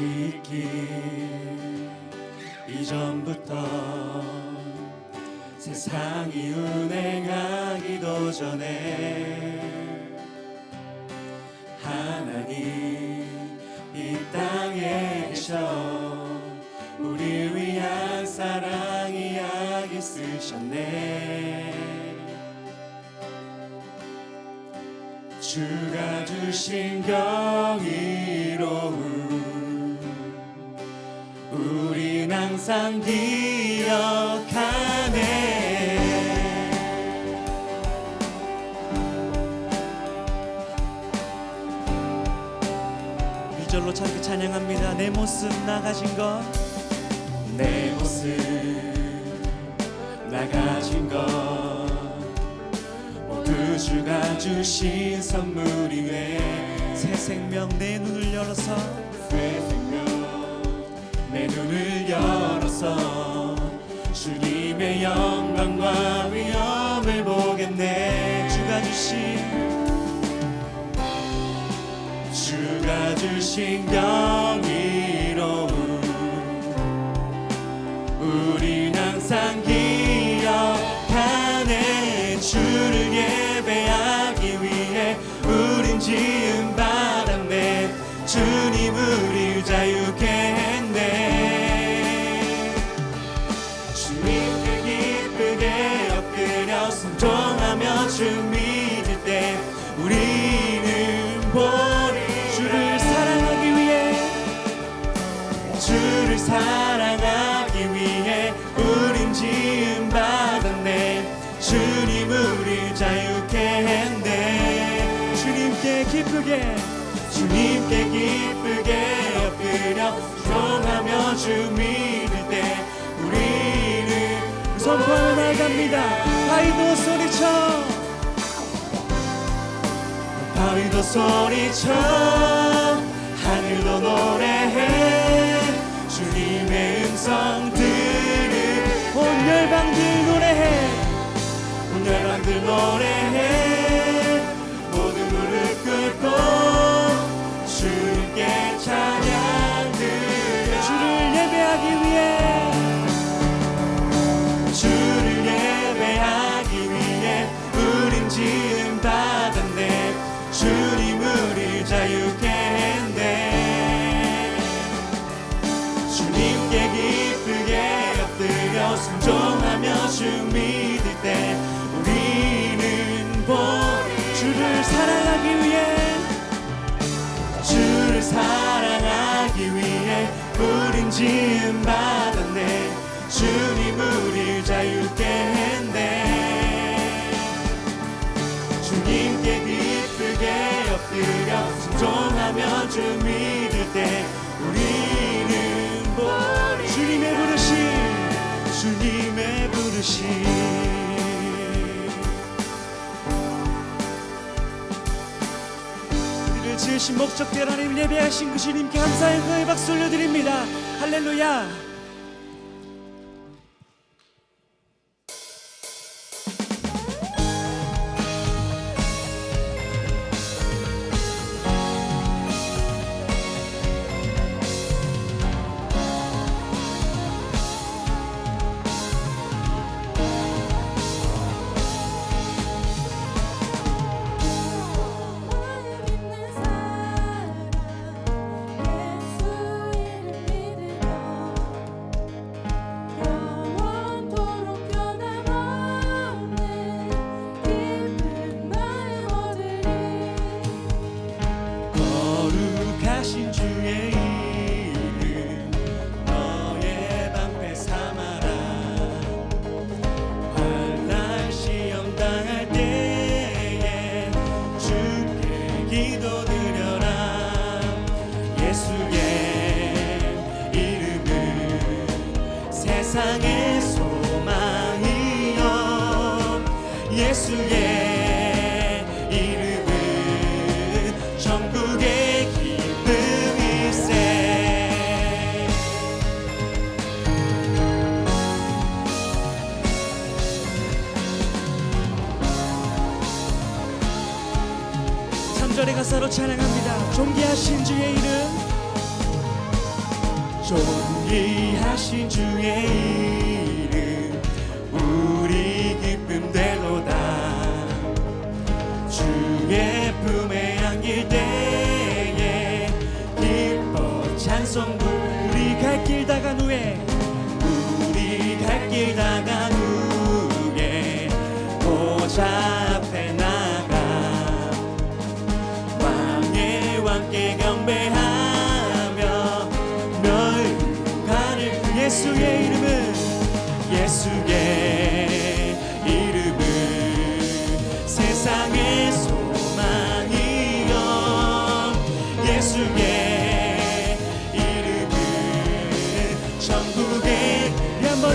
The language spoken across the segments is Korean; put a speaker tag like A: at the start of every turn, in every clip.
A: 있기 이전부터 세상이 운행하기도 전에 하나님 이 땅에 계셔 우리 위한 사랑 이야기 쓰셨네. 주가 주신 경이 항상 기억하네.
B: 이절로 참게 찬양합니다. 내 모습 나가신 것.
A: 내 모습 나가진 것. 모두 주가 주신 선물이네.
B: 새 생명 내 눈을 열어서
A: 내 눈을 열어서 주님의 영광과 위엄을 보겠네.
B: 주가 주신
A: 주가 주신 경이로움 우린 항상 기억하네. 주를 예배하기 위해 우린 지음 받았네 주님 우리 자유케 주님께 기쁘게 엎드려 순종하며 주 믿을 때 우리는
B: 선포하며 나아갑니다. 아이도 소리쳐
A: 바위도 소리쳐 하늘도 노래해 주님의 음성 들을
B: 온 열방들 노래해
A: 온 열방들 노래해 모든 무릎 꿇고 지음 받았네. 주님 우리 자유케 했네. 주님께 기쁘게 엎드려 순종하며 주 믿을 때 우리는 보리.
B: 주님의 부르심
A: 주님의 부르심
B: 지으신 목적대로 하나님 예배하신 그 주님께 감사의 그의 박수 올려드립니다. 할렐루야
A: 세상의 소망이요 예수의 이름은 전국의 기쁨일세
B: 삼절의 가사로 찬양합니다. 존귀하신 주의 이름
A: 존귀하신 주의 이름 우리 기쁨 되도다. 주의 품에 안길 때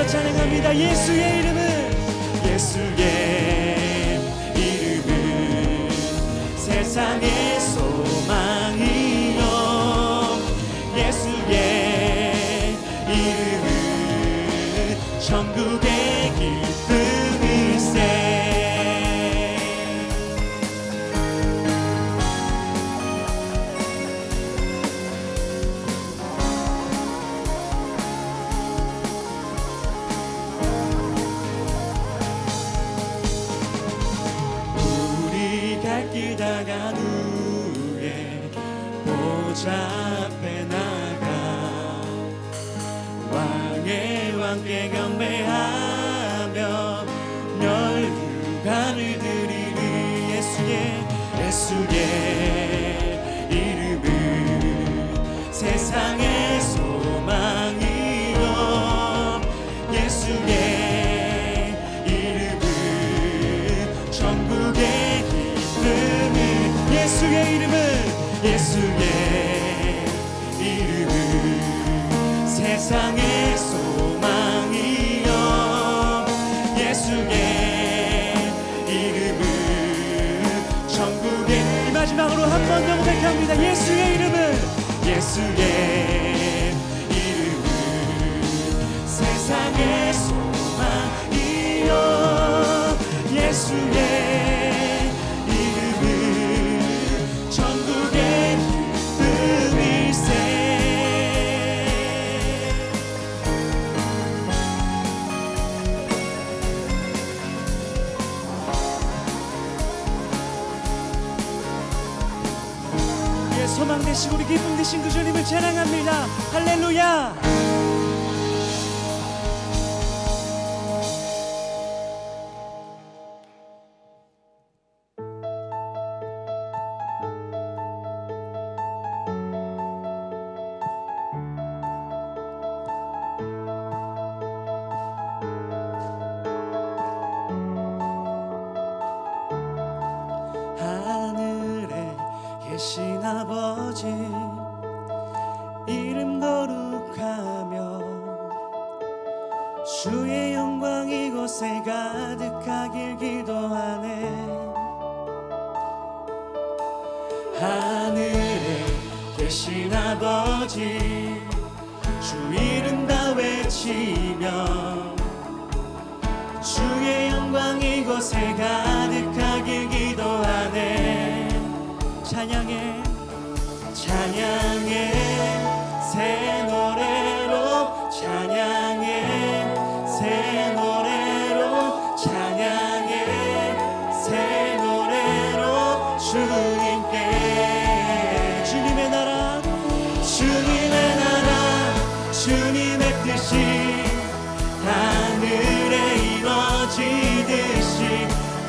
B: 더 찬양합니다. 예수의 이름은
A: 예수의 이름은 세상의 다간 후에 보좌 앞에 나가 왕의 왕께 경배하 예수의 이름은 세상의 소망이요 예수의 이름은 천국의 이
B: 마지막으로 한 번 더 고백합니다. 예수의 이름은
A: 예수의 소망
B: 되시고 우리 기쁨 되신 그 주님을 찬양합니다. 할렐루야
A: 주의 영광 이곳에 가득하길 기도하네. 하늘에 계신 아버지 주 이름 다 외치며 주의 영광 이곳에 가득하길 기도하네. 찬양해 찬양해 주님께.
B: 주님의 나라
A: 주님의 나라 주님의 뜻이 하늘에 이루어지듯이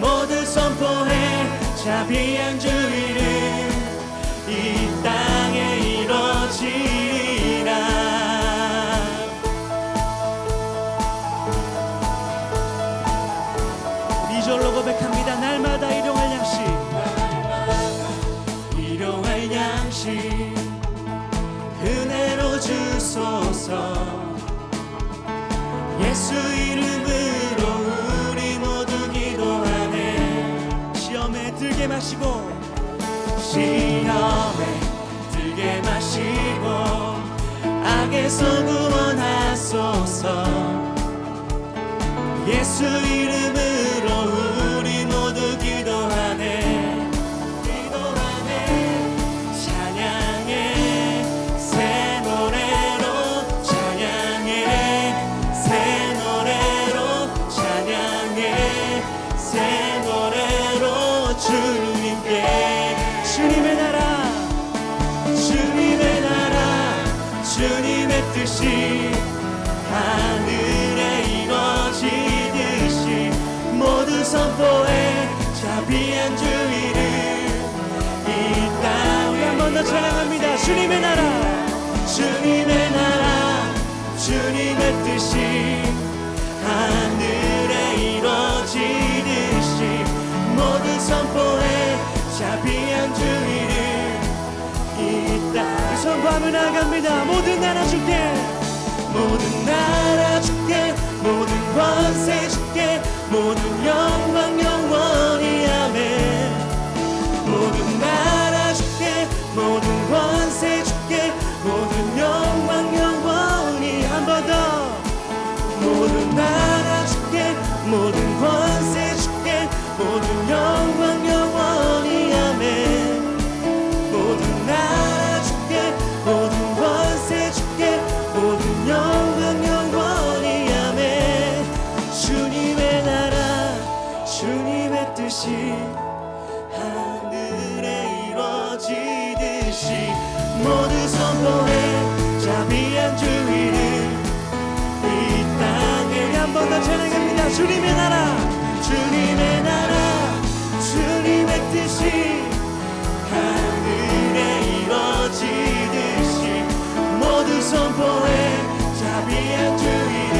A: 모두 선포해 자비한 주 이름 주소서. 예수 이름으로 우리 모두 기도하네.
B: 시험에 들게 마시고
A: 시험에 들게 마시고 악에서 구원하소서. 예수 이름으로 새 노래로
B: 주님께. 주님의 나라
A: 주님의 나라 주님의 뜻이 하늘에 이루어지듯이 모든 선포에 자비한 주의를 이
B: 땅에 한번 더 찬양합니다. 주님의 나라
A: 주님의 나라 주님의 뜻이 하늘 선포에 자비한 주의를 있다 선포하며 나갑니다. 모든 나라 주께 모든 나라 주께 모든 권세 주께 모든 영광 영원히 아멘. 모든 나라 하늘에 이루어지듯이 모두 선포해 자비한 주의를 이 땅에
B: 한 번 더 찬양합니다. 주님의 나라
A: 주님의 나라 주님의 뜻이 하늘에 이루어지듯이 모두 선포해 자비한 주의를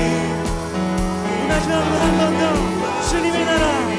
B: 마지막으로 한 번 더 주님의 나라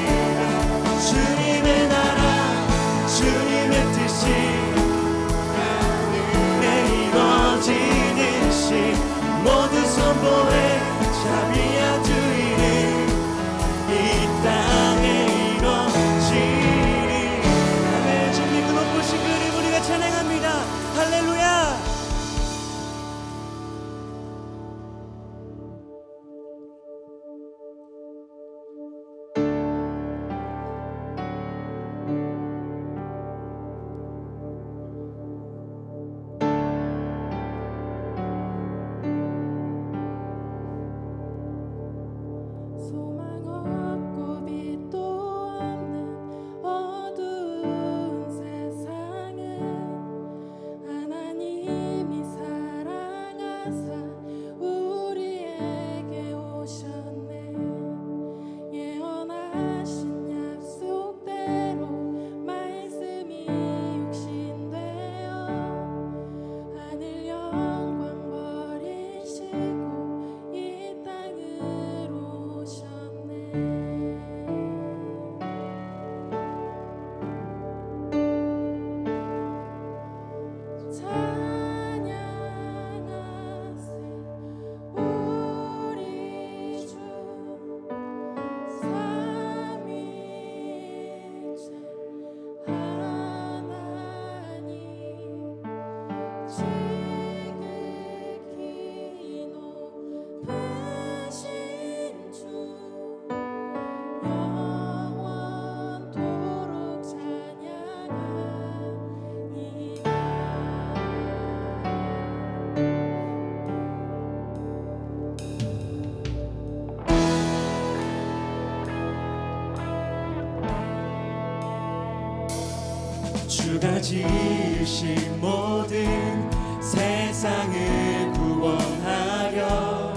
B: 주가
C: 지으신
A: 모든 세상을 구원하려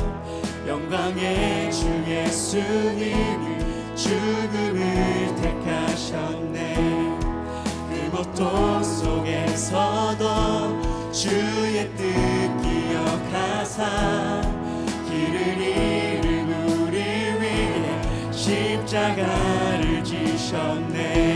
A: 영광의 주 예수님이 죽음을 택하셨네. 그 고통 속에서도 주의 뜻 기억하사 길을 잃은 우리 위해 십자가를 지셨네